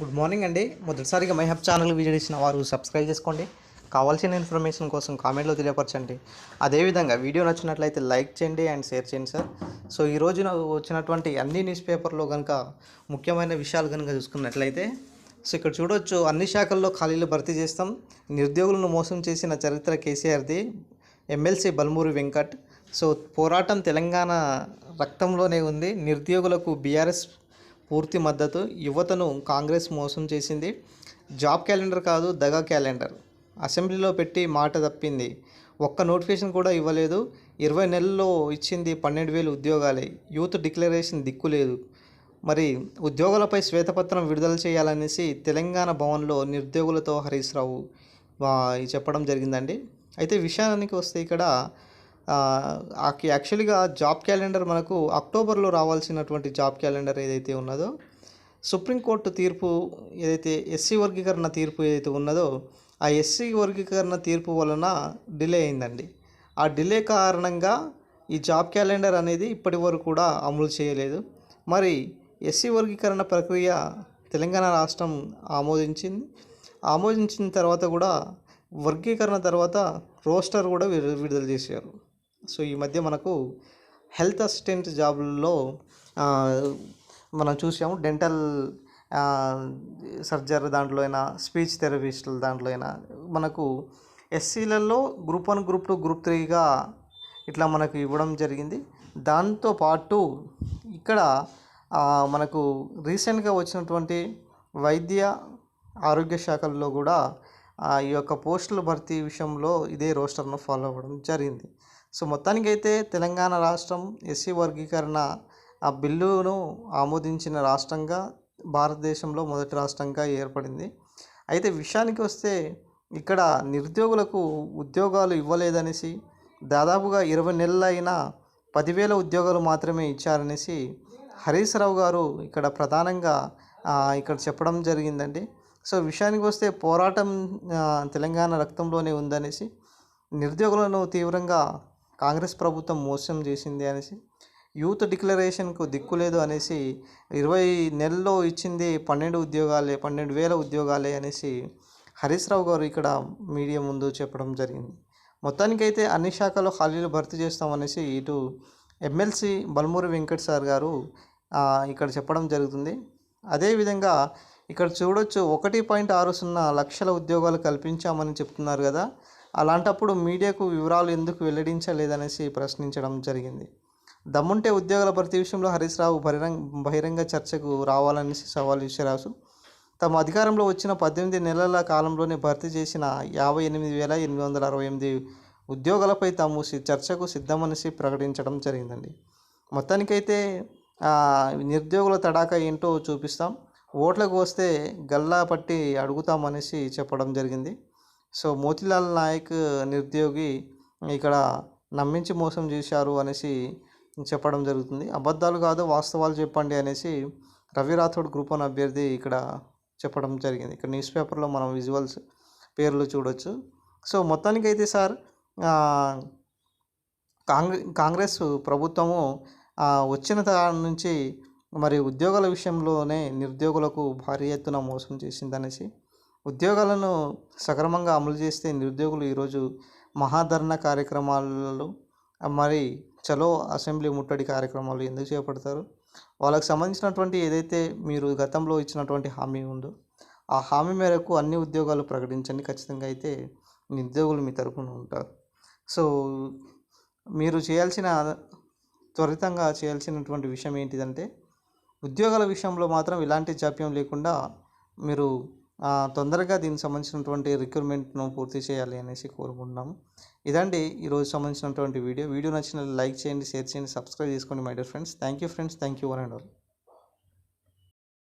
Good morning అండి. మొదటిసారిగా my hub channel visit చేసిన వారు సబ్స్క్రైబ్ చేసుకోండి. కావాల్సిన ఇన్ఫర్మేషన్ కోసం కామెంట్లో తెలియపరచండి. అదేవిధంగా వీడియో నచ్చినట్లయితే లైక్ చేయండి అండ్ షేర్ చేయండి సార్. సో ఈ రోజున వచ్చినటువంటి అన్ని న్యూస్ పేపర్లో కనుక ముఖ్యమైన విషయాలు కనుక చూసుకున్నట్లయితే సో ఇక్కడ చూడొచ్చు అన్ని శాఖల్లో ఖాళీలు భర్తీ చేస్తాం. నిరుద్యోగులను మోసం చేసిన చరిత్ర కేసీఆర్ది ఎమ్మెల్సీ బల్మూరి వెంకట్. సో పోరాటం తెలంగాణ రక్తంలోనే ఉంది. నిరుద్యోగులకు బీఆర్ఎస్ పూర్తి మద్దతు యువతను కాంగ్రెస్ మోసం చేసింది. జాబ్ క్యాలెండర్ కాదు దగా క్యాలెండర్. అసెంబ్లీలో పెట్టి మాట తప్పింది. ఒక్క నోటిఫికేషన్ కూడా ఇవ్వలేదు. ఇరవై నెలల్లో ఇచ్చింది పన్నెండు వేలు ఉద్యోగాలే. యూత్ డిక్లరేషన్ దిక్కు లేదు. మరి ఉద్యోగాలపై శ్వేతపత్రం విడుదల చేయాలనేసి తెలంగాణ భవన్లో నిరుద్యోగులతో హరీష్ రావు చెప్పడం జరిగిందండి. అయితే విషయానికి వస్తే ఇక్కడ యాక్చువల్గా జాబ్ క్యాలెండర్ మనకు అక్టోబర్లో రావాల్సినటువంటి జాబ్ క్యాలెండర్ ఏదైతే ఉన్నదో సుప్రీంకోర్టు తీర్పు ఏదైతే ఎస్సీ వర్గీకరణ తీర్పు ఏదైతే ఉన్నదో ఆ ఎస్సీ వర్గీకరణ తీర్పు వలన డిలే అయిందండి. ఆ డిలే కారణంగా ఈ జాబ్ క్యాలెండర్ అనేది ఇప్పటి వరకు కూడా అమలు చేయలేదు. మరి ఎస్సీ వర్గీకరణ ప్రక్రియ తెలంగాణ రాష్ట్రం ఆమోదించింది. ఆమోదించిన తర్వాత కూడా వర్గీకరణ తర్వాత రోస్టర్ కూడా విడు- విడుదల చేశారు. సో ఈ మధ్య మనకు హెల్త్ అసిస్టెంట్ జాబుల్లో మనం చూసాము డెంటల్ సర్జర్ దాంట్లో అయినా స్పీచ్ థెరపిస్టుల దాంట్లో అయినా మనకు ఎస్సీలలో group one group two group త్రీగా ఇట్లా మనకు ఇవ్వడం జరిగింది. దాంతో పాటు ఇక్కడ మనకు రీసెంట్గా వచ్చినటువంటి వైద్య ఆరోగ్య శాఖల్లో కూడా ఈ యొక్క పోస్టుల భర్తీ విషయంలో ఇదే రోస్టర్ను ఫాలో అవ్వడం జరిగింది. సో మొత్తానికైతే తెలంగాణ రాష్ట్రం ఎస్సీ వర్గీకరణ ఆ బిల్లును ఆమోదించిన రాష్ట్రంగా భారతదేశంలో మొదటి రాష్ట్రంగా ఏర్పడింది. అయితే విషయానికి వస్తే ఇక్కడ నిరుద్యోగులకు ఉద్యోగాలు ఇవ్వలేదనేసి దాదాపుగా ఇరవై నెలలైనా పదివేల ఉద్యోగాలు మాత్రమే ఇచ్చారనేసి హరీష్ రావు గారు ఇక్కడ ప్రధానంగా ఇక్కడ చెప్పడం జరిగిందండి. సో విషయానికి వస్తే పోరాటం తెలంగాణ రక్తంలోనే ఉందనేసి నిరుద్యోగులను తీవ్రంగా కాంగ్రెస్ ప్రభుత్వం మోసం చేసింది అనేసి యూత్ డిక్లరేషన్కు దిక్కు లేదు అనేసి ఇరవై నెలలో ఇచ్చింది పన్నెండు ఉద్యోగాలే పన్నెండు వేల ఉద్యోగాలే అనేసి హరీష్ రావు గారు ఇక్కడ మీడియా ముందు చెప్పడం జరిగింది. మొత్తానికైతే అన్ని శాఖల్లో ఖాళీలు భర్తీ చేస్తామనేసి ఇటు ఎమ్మెల్సీ బల్మూరి వెంకట్ సార్ గారు ఇక్కడ చెప్పడం జరుగుతుంది. అదేవిధంగా ఇక్కడ చూడొచ్చు ఒకటి పాయింట్ ఆరు సున్నా లక్షల ఉద్యోగాలు కల్పించామని చెప్తున్నారు కదా. అలాంటప్పుడు మీడియాకు వివరాలు ఎందుకు వెల్లడించలేదనేసి ప్రశ్నించడం జరిగింది. దమ్ముంటే ఉద్యోగాల భర్తీ విషయంలో హరీష్ రావు బహిరంగ బహిరంగ చర్చకు రావాలనేసి సవాల్ విసిరాసు తమ అధికారంలో వచ్చిన పద్దెనిమిది నెలల కాలంలోనే భర్తీ చేసిన యాభై ఎనిమిది వేల ఎనిమిది వందల అరవై ఎనిమిది ఉద్యోగాలపై తాము చర్చకు సిద్ధమనేసి ప్రకటించడం జరిగిందండి. మొత్తానికైతే నిరుద్యోగుల తడాక ఏంటో చూపిస్తాం. ఓట్లకు వస్తే గల్లా పట్టి అడుగుతామనేసి చెప్పడం జరిగింది. సో మోతిలాల్ నాయక్ నిరుద్యోగి ఇక్కడ నమ్మించి మోసం చేశారు అనేసి చెప్పడం జరుగుతుంది. అబద్ధాలు కాదు వాస్తవాలు చెప్పండి అనేసి రవి రాథోడ్ గ్రూప్ అని అభ్యర్థి ఇక్కడ చెప్పడం జరిగింది. ఇక్కడ న్యూస్ పేపర్లో మనం విజువల్స్ పేర్లు చూడొచ్చు. సో మొత్తానికైతే సార్ కాంగ్రెస్ కాంగ్రెస్ ప్రభుత్వము వచ్చిన తా- నుంచి మరి ఉద్యోగాల విషయంలోనే నిరుద్యోగులకు భారీ ఎత్తున మోసం చేసిందనేసి ఉద్యోగాలను సక్రమంగా అమలు చేస్తే నిరుద్యోగులు ఈరోజు మహాధరణ కార్యక్రమాలలో మరి చలో అసెంబ్లీ ముట్టడి కార్యక్రమాలు ఎందుకు చేపడతారు? వాళ్ళకి సంబంధించినటువంటి ఏదైతే మీరు గతంలో ఇచ్చినటువంటి హామీ ఉందో ఆ హామీ మేరకు అన్ని ఉద్యోగాలు ప్రకటించండి. ఖచ్చితంగా అయితే నిరుద్యోగులు మీ తరపున ఉంటారు. సో మీరు చేయాల్సిన త్వరితంగా చేయాల్సినటువంటి విషయం ఏంటిదంటే ఉద్యోగాల విషయంలో మాత్రం ఇలాంటి జాప్యం లేకుండా మీరు తొందరగా దీనికి సంబంధించినటువంటి రిక్రూట్మెంట్ను పూర్తి చేయాలి అనేసి కోరుకుంటున్నాము. ఇదండి ఈరోజు సంబంధించినటువంటి వీడియో. వీడియో నచ్చిన లైక్ చేయండి షేర్ చేయండి సబ్స్క్రైబ్ చేసుకోండి my dear friends. Thank you friends. Thank you one and all.